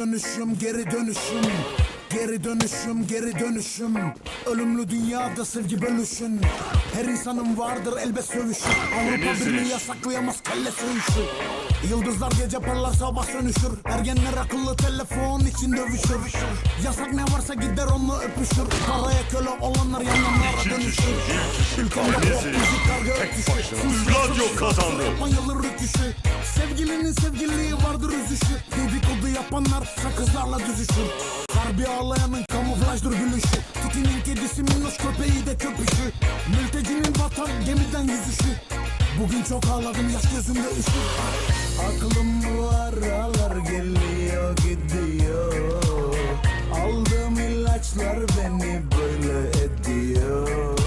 Dönüşüm geri dönüşüm. Geri dönüşüm geri dönüşüm. Ölümlü dünyada sevgi bölüşün. Her insanın vardır elbet sövüşü. Avrupa Birliği yasaklayamaz kelle söğüşü Yıldızlar gece parlar sabah sönüşür Ergenler akıllı telefon için dövüşür. Yasak ne varsa gider onunla öpüşür. Paraya köle olanlar yanlarına dönüşür. Ülkemde pop müzik karga öpüşür Radyo kazandı. Yapanyalı rüküşü. Sevgilinin sevgiliği vardır üzüşü. Dedikodu yapanlar sakızlarla düzüşür. Harbi ağlayanın kamuflajdır gülüşü. Tikinin kedisi minnoş köpeği de köpüşü. Mültecinin vatan gemiden yüzüşü Bugün çok ağladım yaş gözümde üşür Aklım bu aralar geliyor gidiyor. Aldığım ilaçlar beni böyle ediyor.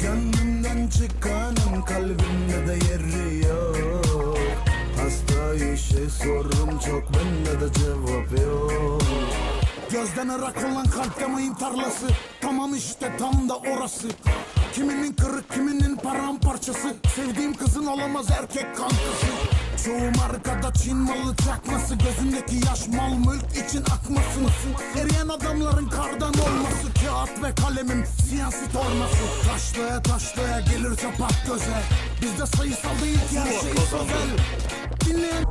Gönlümden çıkanın kalbimde de yeri yok. Hasta işe sorum çok bende de cevap yok. Gözden ırak olan kalpte mayın tarlası. Tamam işte tam da orası Kiminin kırık kiminin paramparçası. Sevdiğim kızın olamaz erkek kankası. Çoğu markada Çin malı çakması. Gözündeki yaş mal mülk için akması. Eriyen adamların kardan olması. Kağıt ve kalemim siyasi torması. Taşlaya taşlaya gelir çapak göze. Bizde sayısal değil ki her şey sözel. Dinleyen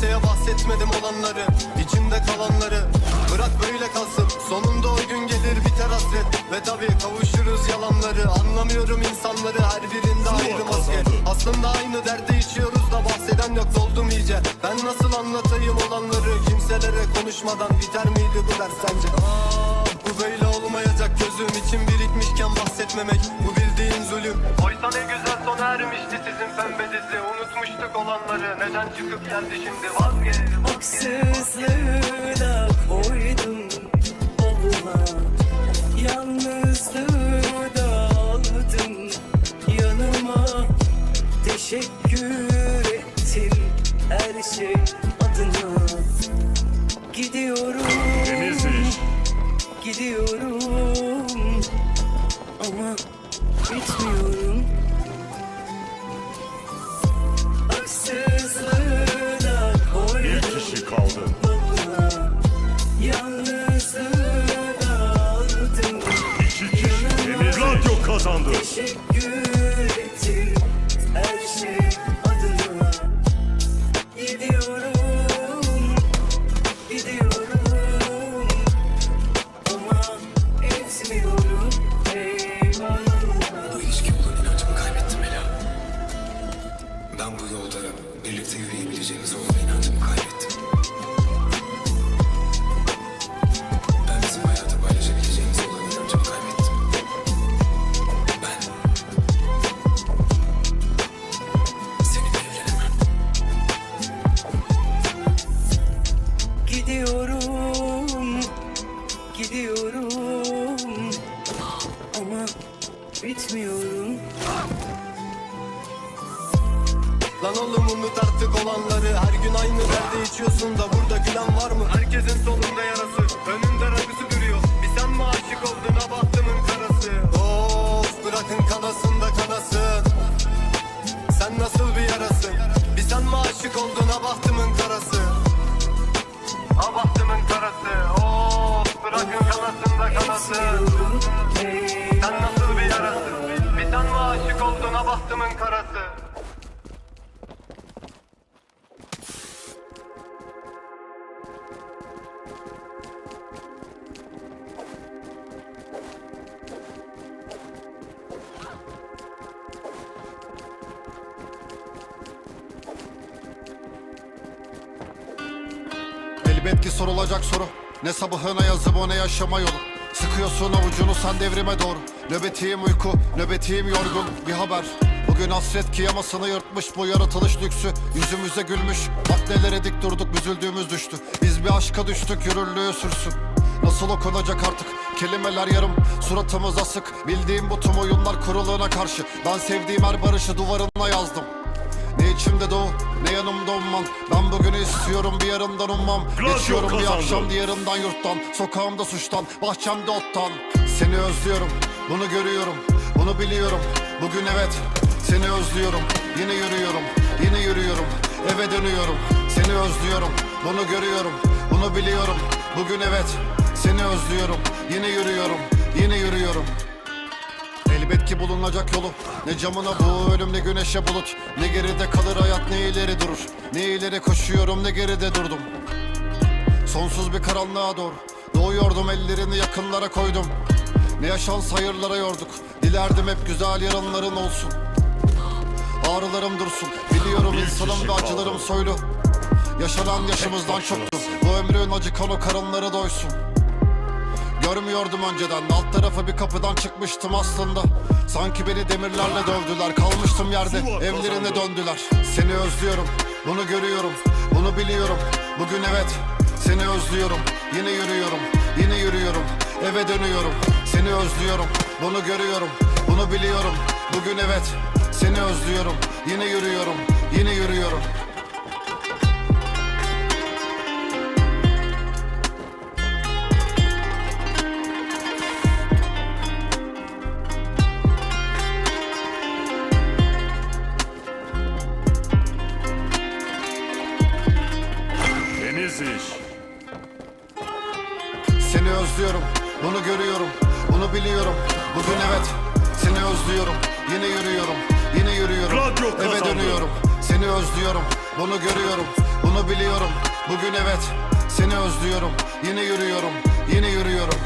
kimseye bahsetmedim olanları içimde kalanları. Bırak böyle kalsın Sonunda o gün biter hasret Ve tabi kavuşuruz yalanları. Anlamıyorum insanları her birinde ayrı maske. Aslında aynı derde içiyoruz da bahseden yok doldum iyice. Ben nasıl anlatayım olanları? Kimselere konuşmadan biter miydi bu ders sence? Aa, bu böyle olmayacak. Gözüm için birikmişken bahsetmemek. Bu bildiğin zulüm. Oysa ne güzel sona ermişti sizin pembe dizi. Unutmuştuk olanları. Neden çıkıp geldi şimdi? Vazgeç Haksızlığı da koydum koluma Teşekkür ettim her şey adına Gidiyorum. Gidiyorum ama bitmiyorum Haksızlığı da Bir koydum kişi kaldı. koluna Yalnızlığı da aldım İki kişi. Temiz radyo kazandı. Teşekkür Ne sabahına yazıp o ne yaşama yolu. Sıkıyorsun avucunu sen devrime doğru. Nöbetiyim uyku, nöbetiyim yorgun. Bir haber. Bugün hasret kiyamasını yırtmış bu yaratılış lüksü. Yüzümüze gülmüş bak nelere dik durduk üzüldüğümüz düştü. Biz bir aşka düştük yürürlüğü sürsün. Nasıl okunacak artık? Kelimeler yarım Suratımız asık. Bildiğim bu tüm oyunlar kuruluna karşı. Ben sevdiğim her barışı duvarına yazdım ne içimde doğu ne yanımda umman Ben bugünü istiyorum bir yarından ummam. Gladio Geçiyorum bir akşam diğerinden yurttan. Sokağımda suçtan bahçemde ottan. Seni özlüyorum bunu görüyorum Bunu biliyorum. Bugün evet Seni özlüyorum. Yine yürüyorum Yine yürüyorum. Eve dönüyorum Seni özlüyorum. Bunu görüyorum Bunu biliyorum. Bugün evet Seni özlüyorum. Yine yürüyorum Yine yürüyorum Elbet ki bulunacak yolu. Ne camına bu ölüm ne güneşe bulut. Ne geride kalır hayat ne ileri durur. Ne ileri koşuyorum ne geride durdum. Sonsuz bir karanlığa doğru. Doğuyordum ellerini yakınlara koydum. Ne yaşans hayırlara yorduk. Dilerdim hep güzel yarınların olsun. Ağrılarım dursun. Biliyorum Bir insanım ve acılarım soylu. Yaşanan yaşımızdan çoktu Bu ömrün acı kanı karınları doysun Görmüyordum önceden. Alt tarafı bir kapıdan çıkmıştım aslında. Sanki beni demirlerle dövdüler. Kalmıştım yerde. Evlerine döndüler. Seni özlüyorum. Bunu görüyorum. Bunu biliyorum. Bugün evet Seni özlüyorum. Yine yürüyorum. Yine yürüyorum. Eve dönüyorum. Seni özlüyorum. Bunu görüyorum. Bunu biliyorum. Bugün evet Seni özlüyorum. Yine yürüyorum. Yine yürüyorum Bugün evet, seni özlüyorum, yine yürüyorum, yine yürüyorum.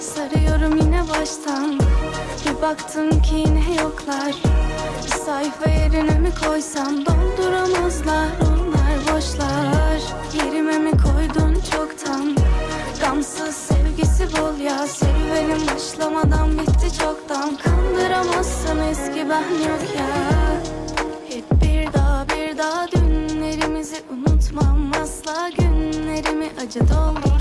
Sarıyorum yine baştan. Bir baktım ki yine yoklar. Bir sayfa yerine mi koysam? Dolduramazlar onlar boşlar Yerime mi koydun çoktan? Gamsız sevgisi bol ya Serüvenim başlamadan bitti çoktan. Kandıramazsın eski ben yok ya. Hep bir daha bir daha dünlerimizi unutmam. Asla günlerimi acı doldursan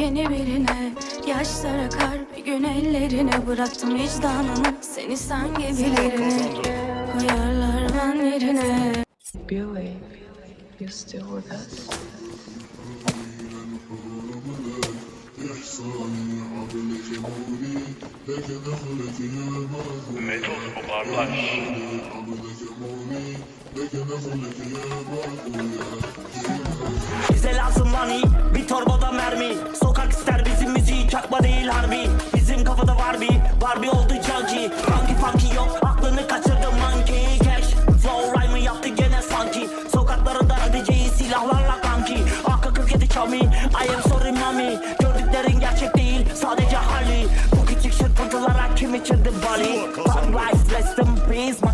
yeni birine Yaşlar akar bir gün ellerine bıraktım vicdanını. Seni sen gibilerine koyarlar ben yerine. Billy, you still with us? Bize lazım money Bir torbada mermi. Sokak ister bizim müziği çakma değil harbi. Bizim kafada var bir Barbie oldu junkie. Funky funky yok Aklını kaçırdı monkey. Cash Flow rhyme'ı yaptı gene sanki Sokaklarda edeceği silahlarla kanki. Arka 47 çami I am sorry mami Gördüklerin gerçek değil Sadece hali Bu küçük çırpıntılara kim içirdi bali? Thug life rest in peace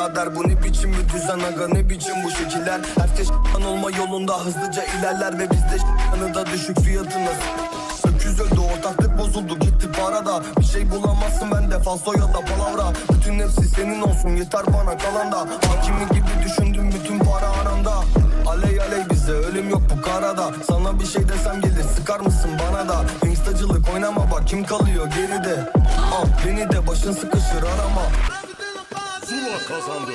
birader Bu ne biçim bir düzen aga ne biçim bu şekiller? Herkes s**tan olma yolunda hızlıca ilerler Ve bizde s**tanı da düşük fiyatınız Öküz öldü ortaklık bozuldu gitti parada Bir şey bulamazsın bende falso ya da palavra. Bütün hepsi senin olsun yeter bana kalan da. Hakimi gibi düşündüm bütün para aramda Aley aley bize ölüm yok bu karada. Sana bir şey desem gelir sıkar mısın bana da? Instacı yabancılık oynama bak kim kalıyor geride? Al beni de başın sıkışır arama Zula kazandı.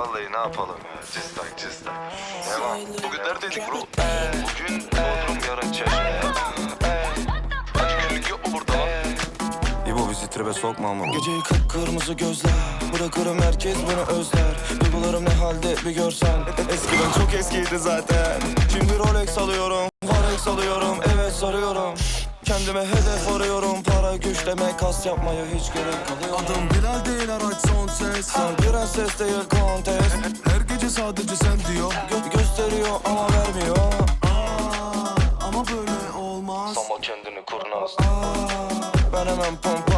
Vallahi ne yapalım ya. Cıstak cıstak. Devam. Bugün neredeydik bro? Bugün Bodrum yarın Çeşme. Kaç günlük yok mu burada lan? İbo bizi tribe sokma ama Geceyi kıpkırmızı gözler Bırakırım herkes beni özler Duygularım ne halde bir görsen Eskiden çok eskiydi zaten Şimdi Rolex alıyorum Varex alıyorum Evet sarıyorum Kendime hedef arıyorum. Para güç demek kas yapmaya hiç gerek kalıyor Adım Bilal değil araç son ses. Sen prenses değil kontes Her gece sadece sen diyor. Gö- gösteriyor ama vermiyor. Aa, Ama böyle olmaz. Ama kendini kurnaz. Ben hemen pompa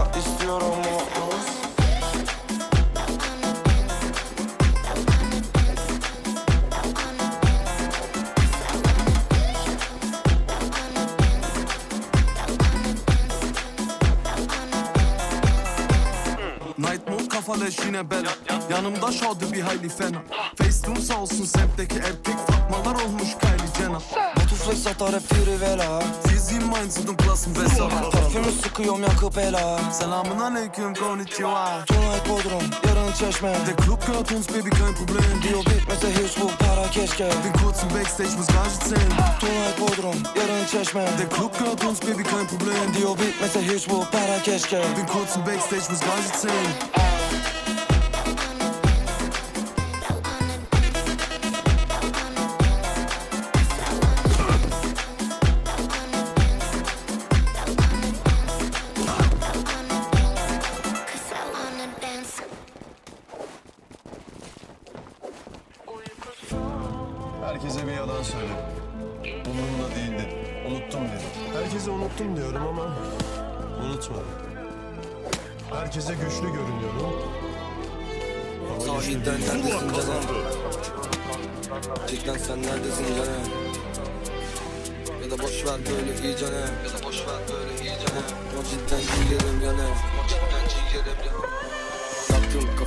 mode kafa leş yine ben. Yanımda şadı bir hayli fena. Facetum sağ olsun semtteki erkek Fatmalar olmuş Kylie Jenner. Flex atar hep free vela. Fiziğim mindset'ım klasım besa Parfümü sıkıyorum yakıp ela. Selamun aleyküm konnichiwa. Tonight Bodrum, yarın Çeşme. Der Club gehört uns baby kein Problem Diyor bitmese hiç bu para keşke. Bin kurz im Backstage muss Gage zählen Tonight Bodrum, yarın Çeşme. Der Club gehört uns baby kein Problem Diyor bitmese hiç bu para keşke. Bin kurz im Backstage muss Gage zählen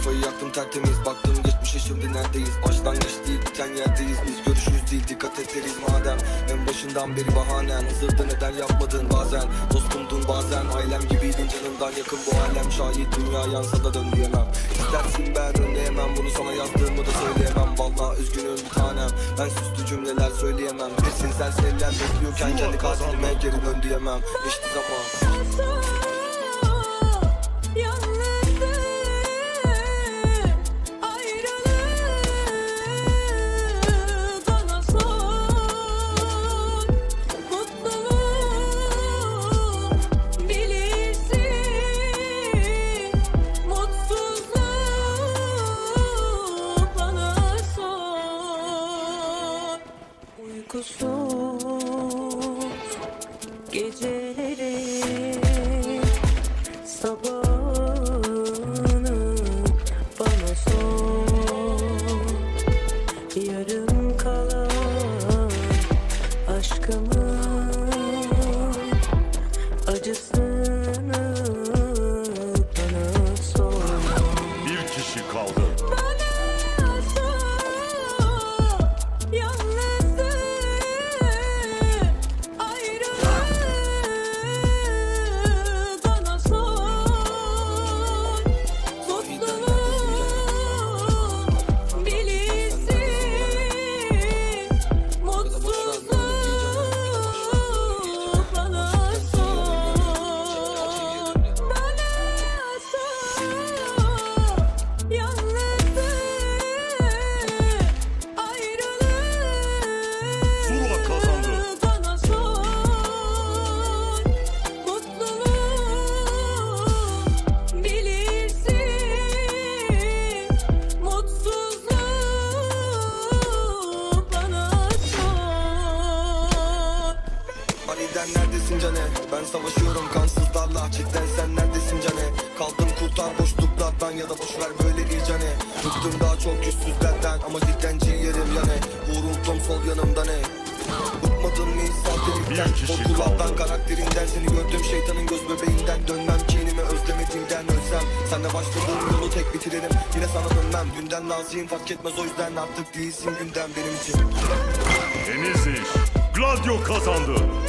kafayı yaktım tertemiz. Baktım geçmişe şimdi neredeyiz? Başlangıç değil biten yerdeyiz. Biz görüşürüz değil dikkat ederiz madem. En başından beri bahanen Hazırdı neden yapmadın bazen? Dostumdun bazen ailem gibiydin canımdan yakın bu alem. Şahit dünya yansa da dön diyemem İstersin ben önleyemem Bunu sana yazdığımı da söyleyemem. Vallahi üzgünüm bir tanem Ben süslü cümleler söyleyemem. Besin serseriler bekliyorken kendi katilime geri dön diyemem. Geçti zaman kansızlarla cidden sen neredesin cane Kaldım kurtar boşluklardan ya da boşver böyle cane. Bıktım daha çok yüzsüzlerden ama cidden ciğerim yani Vuruldum sol yanımda ne? Bıkmadım mı kişi Korkulardan karakterinden Seni gördüm şeytanın göz bebeğinden. Dönmem kinimi özlemediğimden ölsem. Senle başladığım yolu tek bitiririm Yine sana dönmem. Dünden naziyim fark etmez o yüzden Artık değilsin günden benim için. Temiz iş. Gladio kazandı.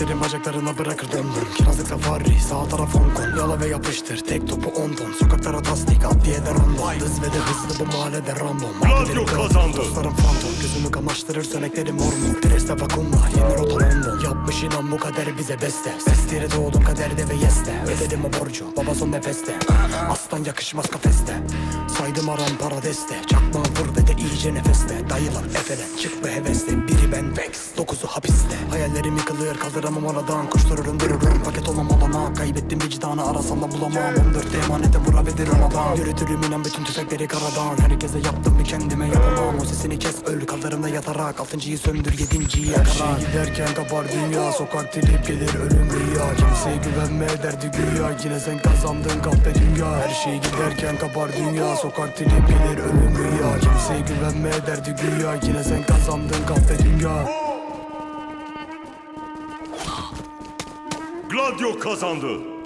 Kardeşlerim bacaklarına bırakır döndüm Kirazlık safari sağ taraf Hong Kong Yala ve yapıştır tek topu 10 ton Sokaklara tasdik adliye de random. Hız ve de hızlı bu mahallede random. Gladio kazandı. Dostlarım fantom Gözümü kamaştırır söneklerim mormor Preste vakumla yeni rota London Yapmış inan bu kader bize beste. Sesleri doğdum kaderde ve yeste. Ödedim o borcu baba son nefeste. Aslan yakışmaz kafeste. Saydım aran para deste. Çakmağın ve de iyice nefeste. Dayılar efelen çık bu hevesle Biri ben Vex. Dokuzu hapiste. Hayallerim yıkılır. Kaldıramam oradan. Koştururum dururum. Paket olmam olana Kaybettim. Vicdanı arasam da bulamam. 14 emanete vurabilir anadan Yürütürüm inen bütün tüfekleri karadan. Herkese yaptım bir kendime yapamam. O sesini kes öl. Kaldırımda yatarak Altıncıyı söndür yedinciyi yakarak. Her şey giderken kapar dünya. Sokak trip gelir ölüm rüya. Kimseye güvenme derdi güya. Yine sen kazandın kahpe dünya. Her şey giderken kapar dünya. Sokak trip gelir ölüm rüya. Kimseye güvenme derdi güya Yine sen kazandın kahpe dünya Gladio kazandı.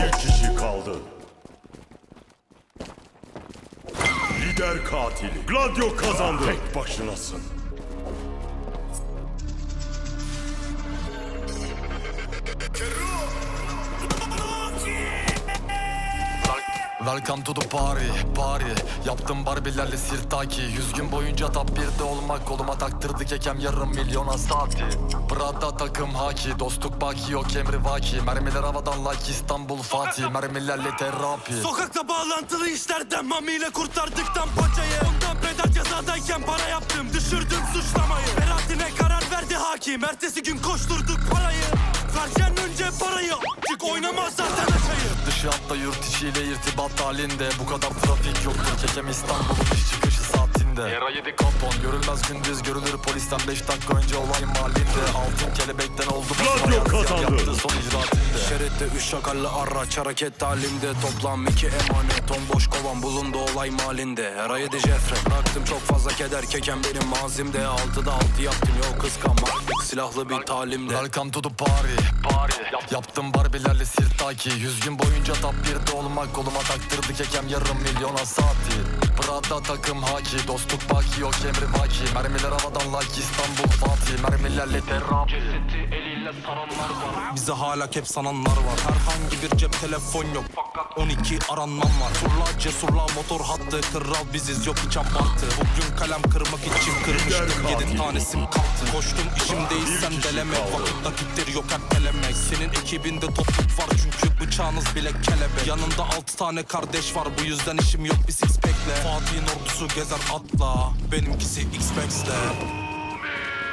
Bir kişi kaldı. Lider katili. Gladio kazandı. Tek başınasın. Welcome to the party, party. Yaptım barbilerle sirtaki. Yüz gün boyunca top birde olmak Koluma taktırdı kekem yarım milyona saati Prada takım haki Dostluk baki yok emri vaki. Mermiler havadan like İstanbul Fatih. Mermilerle terapi. Sokakta bağlantılı işlerden Mamiyle kurtardıktan paçayı Ondan bedel cezadayken para yaptım Düşürdüm suçlamayı. Beraatine karar verdi hakim Ertesi gün koşturduk parayı. Vereceksin önce parayı Çık oynamaz Dışı hatta yurt içiyle irtibat halinde. Bu kadar trafik yoktur kekem İstanbul'un iş çıkışı saatinde Era 7 kampon görülmez gündüz görülür polisten. 5 dakika önce olay mahallinde. Altın kelebekten oldu. Yansıyan kazandı. son icraatinde. Şeritte üç şakallı araç hareket halinde. Toplam iki emanet. Bomboş kovan bulundu olay mahallinde. Her ay yedi jefre bıraktım çok fazla keder Keken benim mazimde. Altıda altı yaptım yok kıskanma. Silahlı bir talimde. Welcome to the party, party. Yaptım barbilerle sirtaki Yüz gün boyunca top birde olmak Koluma taktırdı kekem yarım milyona saati Prada takım haki Dostluk baki yok emri vaki. Mermiler havadan like İstanbul Fatih. Mermilerle terapi Bize hala hep sananlar var. Herhangi bir cep telefon yok. Fakat 12 aranmam var. Turla cesurla motor hattı. Kral biziz yok hiç abartı Bugün kalem kırmak için kırmıştım. Lider 7 katil. tanesi kalktı. Koştum işimdeysem delemek. Vakit nakitleri yok ertelemek Senin ekibinde topluk var çünkü bıçağınız bile kelebek. Yanında 6 tane kardeş var. Bu yüzden işim yok bir six pack'le. Fatih'in ordusu gezer atla. Benimkisi X-Max'le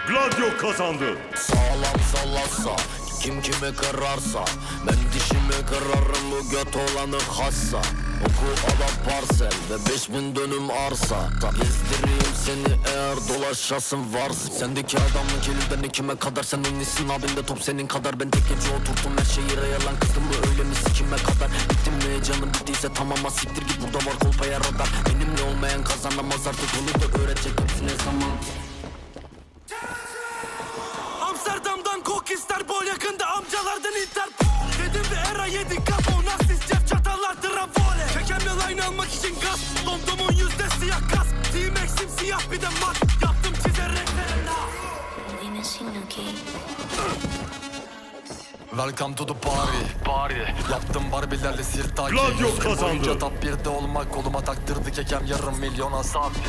Gladio kazandı. Sağlam sallasa Kim kimi kırarsa Ben dişimi kırarım bu göt olanı hassa Oku adam parsel ve 5000 dönüm arsa. Gezdireyim seni eğer dolaşasın varsın Sendeki adamın keliden kime kadar sen ünlüsün abinde top senin kadar. Ben tek gece oturttum her şeyi reyalan kızdım. Bu öyle mi sikime kadar. Bittim mi? Canım bittiyse tamam siktir git. Burada var kolpaya radar Benimle olmayan kazanamaz artık. Onu da öğretecek hepsine zaman Bol yakında amcalardan Interpol Dedim ve era yedik kapo nasist cep çatallar travole Çekemle line almak için gaz. Domdomun yüzde siyah kas. T-Max'im siyah bir de mat. Yaptım çizerek Welcome to the party, party. Yaptım barbilerle sirtaki Gladio kazandı. top 1'de olmak koluma taktırdı kekem yarım milyona saati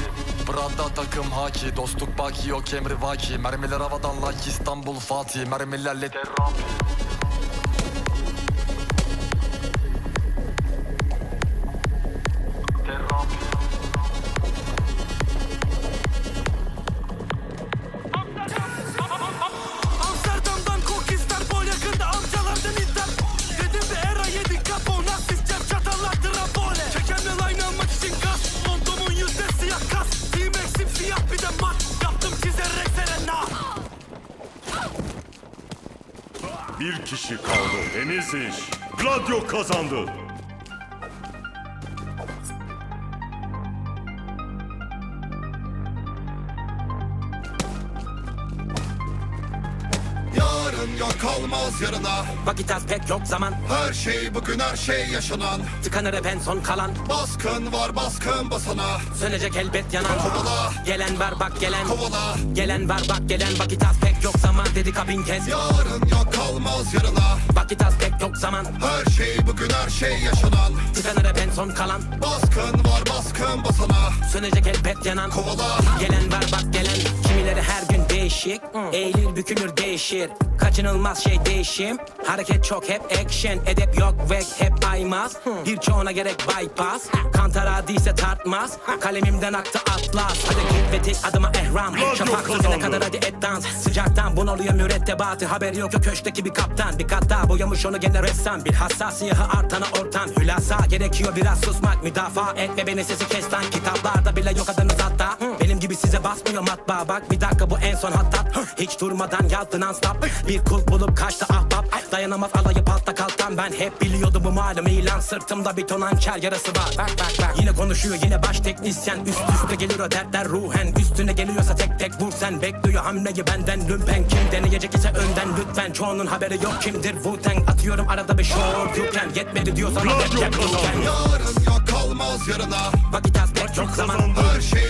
Prada takım haki, dostluk baki yok emri vaki. Mermiler havadan like İstanbul Fatih. Mermilerle Terapi kazandı. Yok kalmaz yarına. Vakit az pek yok zaman. Her şey bugün her şey yaşanan. Tıkanır hep en son kalan. Baskın var baskın basana. Sönecek elbet yanan. Kovala. Gelen var bak gelen. Kovala. Gelen var bak gelen. Vakit az pek yok zaman. Dedi kabin kez Yarın yok kalmaz yarına. Vakit az pek yok zaman. Her şey bugün her şey yaşanan. Tıkanır hep en son kalan. Baskın var baskın basana. Sönecek elbet yanan. Kovala. Gelen var bak gelen. Kimileri her gün değişik. Eğilir bükülür değişir. Kaçınılmaz şey değişim. Hareket çok hep action. Edep yok ve hep aymaz. Birçoğuna gerek bypass. Kantara değilse tartmaz. Kalemimden aktı atlas. Hadi git ve tek adıma ehram. Şafak sözüne kadar hadi et dans. Sıcaktan bunalıyor mürettebatı. Haberi yok yok köşkteki bir kaptan. Bir kat daha boyamış onu gene ressam. Bir hassas siyahı artana ortam. Hülasa gerekiyor biraz susmak. Müdafaa et ve beni sesi kes lan. Kitaplarda bile yok adınız hatta Benim gibi size basmıyor matbaa. Bak bir dakika bu en son hattat Hiç durmadan yazdı non stop Bir kul bulup kaçtı ahbap. Dayanamaz alayı patla kalktan. Ben hep biliyordum bu malum ilan. Sırtımda bir ton hançer yarası var. Bak bak bak. Yine konuşuyor yine baş teknisyen. Üst üste gelir o dertler ruhen. Üstüne geliyorsa tek tek vur sen. Bekliyor hamleyi benden. Lümpen Kim deneyecek ise önden. Lütfen Çoğunun haberi yok. Kimdir Wu-Tang Atıyorum arada bir short yuken Yetmedi diyorsan Yarın yok kalmaz yarına. Vakit az pek çok zaman. Her şey